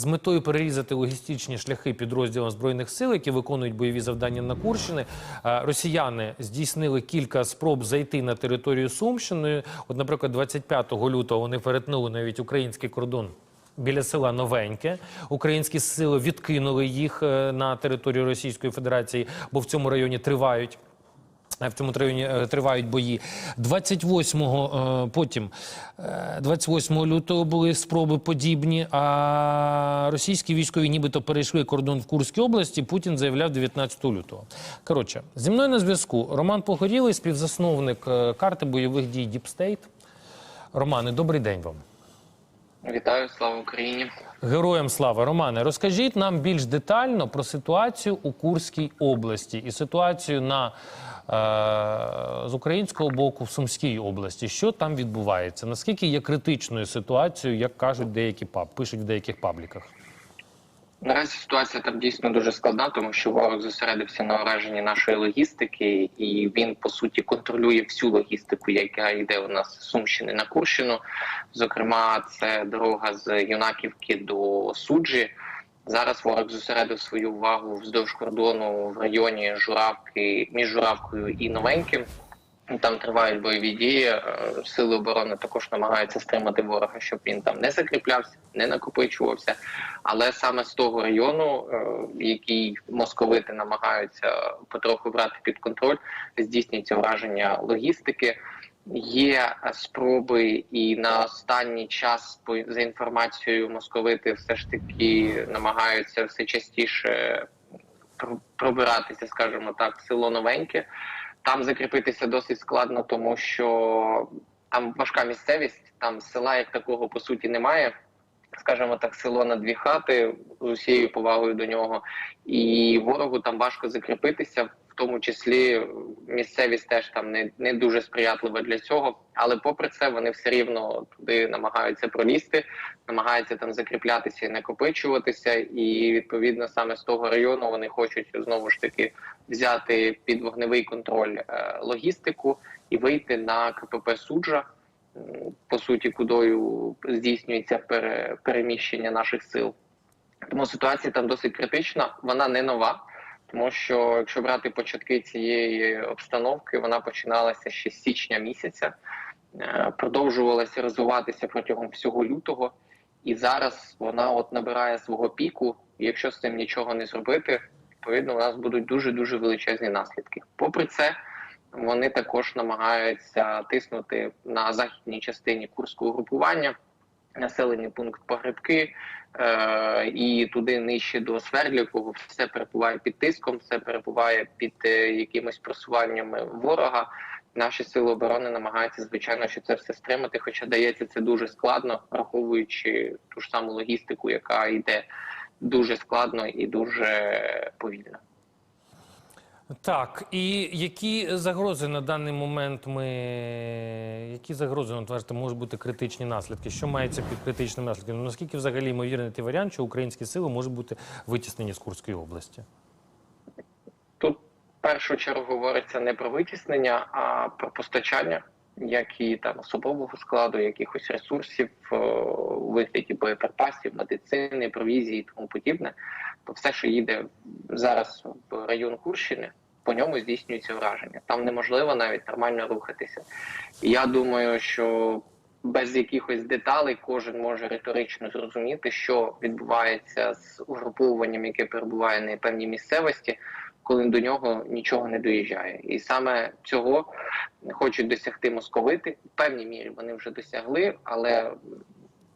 З метою перерізати логістичні шляхи підрозділам збройних сил, які виконують бойові завдання на Курщини, росіяни здійснили кілька спроб зайти на територію Сумщини. От, наприклад, 25 лютого вони перетнули навіть український кордон. Біля села Новеньке українські сили відкинули їх е, на територію Російської Федерації, бо в цьому районі тривають в цьому районі е, тривають бої. 28-го, е, потім, е, 28 лютого були спроби подібні, а російські військові нібито перейшли кордон в Курській області, Путін заявляв 19 лютого. Коротше, зі мною на зв'язку Роман Погорілий, співзасновник е, карти бойових дій Діпстейт. Романе, добрий день вам. Вітаю, слава Україні. Героям слава Романе, розкажіть нам більш детально про ситуацію у Курській області і ситуацію на е, з українського боку в Сумській області. Що там відбувається? Наскільки є критичною ситуацією, як кажуть деякі пап пишуть в деяких пабліках? Наразі ситуація там дійсно дуже складна, тому що ворог зосередився на ураженні нашої логістики, і він по суті контролює всю логістику, яка йде у нас з Сумщини на Курщину. Зокрема, це дорога з Юнаківки до суджі. Зараз ворог зосередив свою увагу вздовж кордону в районі Журавки між Журавкою і Новеньким. Там тривають бойові дії. Е, Сили оборони також намагаються стримати ворога, щоб він там не закріплявся, не накопичувався. Але саме з того району, е, який московити намагаються потроху брати під контроль, здійснюється враження логістики. Є спроби, і на останній час, за інформацією московити, все ж таки намагаються все частіше пробиратися, скажімо так, село новеньке. Там закріпитися досить складно, тому що там важка місцевість, там села як такого по суті немає. Скажімо так, село на дві хати з усією повагою до нього, і ворогу там важко закріпитися, тому числі місцевість теж там не, не дуже сприятлива для цього. Але попри це вони все рівно туди намагаються пролізти, намагаються там закріплятися і накопичуватися. І відповідно саме з того району вони хочуть знову ж таки взяти під вогневий контроль е, логістику і вийти на КПП суджа. По суті, кудою здійснюється пере, переміщення наших сил. Тому ситуація там досить критична. Вона не нова, тому що якщо брати початки цієї обстановки, вона починалася ще з січня місяця, е, продовжувалася розвиватися протягом всього лютого, і зараз вона от набирає свого піку. І якщо з цим нічого не зробити, відповідно у нас будуть дуже дуже величезні наслідки. Попри це, вони також намагаються тиснути на західній частині курського групування. Населений пункт Погребки е, і туди нижче до Свердлівого все перебуває під тиском, все перебуває під е, якимось просуваннями ворога. Наші сили оборони намагаються звичайно, що це все стримати, хоча дається це дуже складно, враховуючи ту ж саму логістику, яка йде дуже складно і дуже повільно. Так, і які загрози на даний момент ми. Які загрози, ну, кажете, можуть бути критичні наслідки? Що мається під критичними наслідками? Ну, наскільки взагалі ймовірний той варіант, що українські сили можуть бути витіснені з Курської області? Тут в першу чергу говориться не про витіснення, а про постачання, як і там особового складу, якихось ресурсів у вигляді боєприпасів, медицини, провізії і тому подібне. То все, що їде зараз в район Курщини, по ньому здійснюється враження. Там неможливо навіть нормально рухатися. Я думаю, що без якихось деталей кожен може риторично зрозуміти, що відбувається з угруповуванням, яке перебуває на певній місцевості, коли до нього нічого не доїжджає. І саме цього хочуть досягти московити. В певній мірі вони вже досягли, але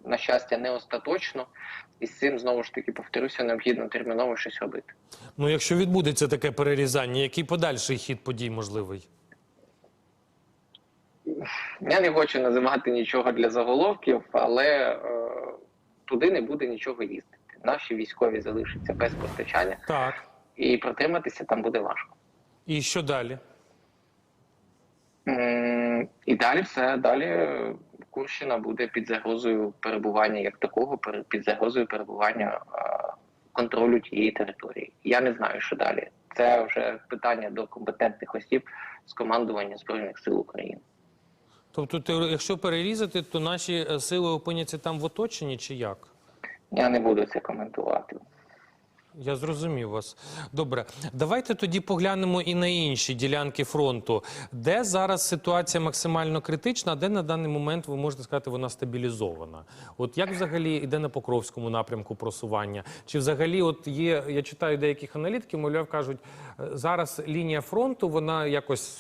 на щастя не остаточно. І з цим знову ж таки повторюся, необхідно терміново щось робити. Ну, якщо відбудеться таке перерізання, який подальший хід подій можливий? Я не хочу називати нічого для заголовків, але е, туди не буде нічого їздити. Наші військові залишаться без постачання, Так. і протриматися там буде важко. І що далі? І далі все далі Курщина буде під загрозою перебування як такого, під загрозою перебування контролю тієї території. Я не знаю, що далі. Це вже питання до компетентних осіб з командування збройних сил України. Тобто, якщо перерізати, то наші е, сили опиняться там в оточенні чи як? Я не буду це коментувати. Я зрозумів вас. Добре, давайте тоді поглянемо і на інші ділянки фронту. Де зараз ситуація максимально критична, а де на даний момент ви можете сказати, вона стабілізована? От як взагалі йде на Покровському напрямку просування? Чи взагалі, от є, я читаю деяких аналітиків, мовляв, кажуть, е, зараз лінія фронту, вона якось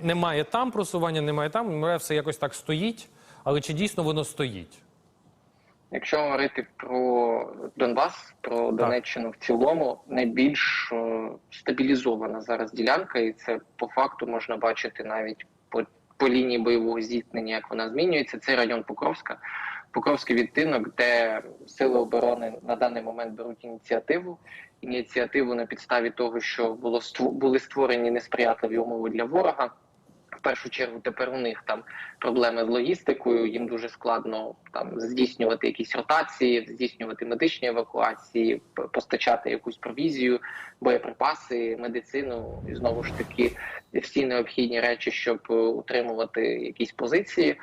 немає там просування, немає там, мовляв, все якось так стоїть. Але чи дійсно воно стоїть? Якщо говорити про Донбас, про Донеччину в цілому, найбільш е, стабілізована зараз ділянка, і це по факту можна бачити навіть по, по лінії бойового зіткнення, як вона змінюється. Це район Покровська, Покровський відтинок, де сили оборони на даний момент беруть ініціативу. Ініціативу на підставі того, що було були створені несприятливі умови для ворога. Першу чергу тепер у них там проблеми з логістикою. Їм дуже складно там здійснювати якісь ротації, здійснювати медичні евакуації, постачати якусь провізію, боєприпаси, медицину і знову ж таки всі необхідні речі, щоб е, утримувати якісь позиції.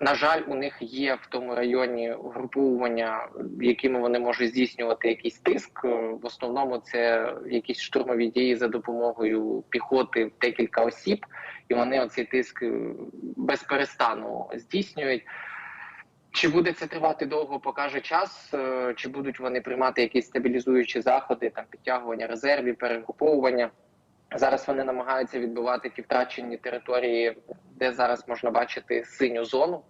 На жаль, у них є в тому районі угруповування, якими вони можуть здійснювати якийсь тиск. Е, В основному це якісь штурмові дії за допомогою піхоти декілька осіб, і вони оцей тиск е, без перестану здійснюють. Чи буде це тривати довго, покаже час, е, чи будуть вони приймати якісь стабілізуючі заходи, там підтягування резервів, перегруповування. Зараз вони намагаються відбивати ті втрачені території, де зараз можна бачити синю зону.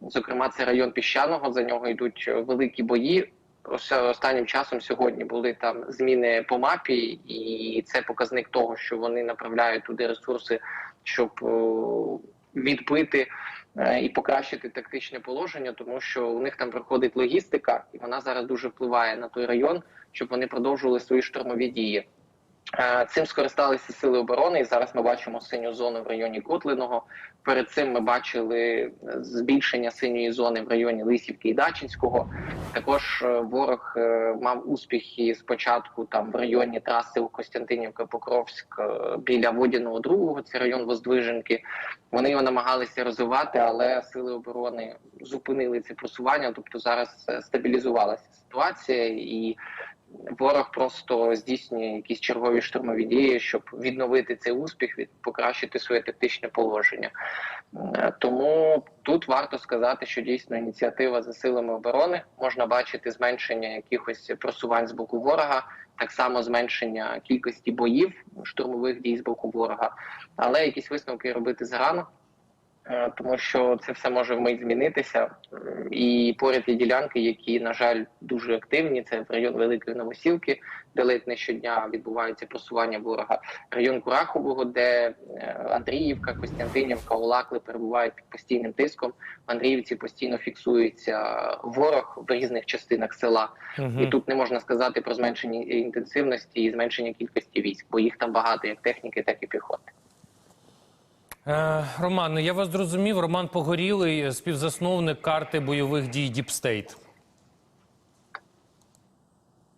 Зокрема, це район піщаного. За нього йдуть е, великі бої. Ось останнім часом сьогодні були там зміни по мапі, і це показник того, що вони направляють туди ресурси, щоб відбити е, і покращити тактичне положення, тому що у них там проходить логістика, і вона зараз дуже впливає на той район, щоб вони продовжували свої штурмові дії. Цим скористалися сили оборони, і зараз ми бачимо синю зону в районі Котлиного. Перед цим ми бачили е, збільшення синьої зони в районі Лисівки і Дачинського. Також е, ворог е, мав успіхи спочатку там в районі траси у Костянтинівка Покровськ біля Водяного другого. Це район Воздвиженки. Вони його намагалися розвивати, але сили оборони зупинили це просування. Тобто зараз стабілізувалася ситуація і ворог просто здійснює якісь чергові штурмові дії, щоб відновити цей успіх, від покращити своє тактичне положення. Е, Тому тут варто сказати, що дійсно ініціатива за силами оборони можна бачити зменшення якихось просувань з боку ворога. Так само зменшення кількості боїв штурмових дій з боку ворога, але якісь висновки робити зарано, тому що це все може вмить змінитися. І поряд є ділянки, які, на жаль, дуже активні. Це в район Великої Новосілки, де ледь не щодня відбувається просування ворога. Район Курахового, де е, Андріївка, Костянтинівка, Олакли перебувають під постійним тиском. В Андріївці постійно фіксується ворог в різних частинах села. І тут не можна сказати про зменшення інтенсивності і зменшення кількості військ, бо їх там багато, як техніки, так і піхоти. Е, Роман, я вас зрозумів. Роман Погорілий, співзасновник карти бойових дій Діпстейт.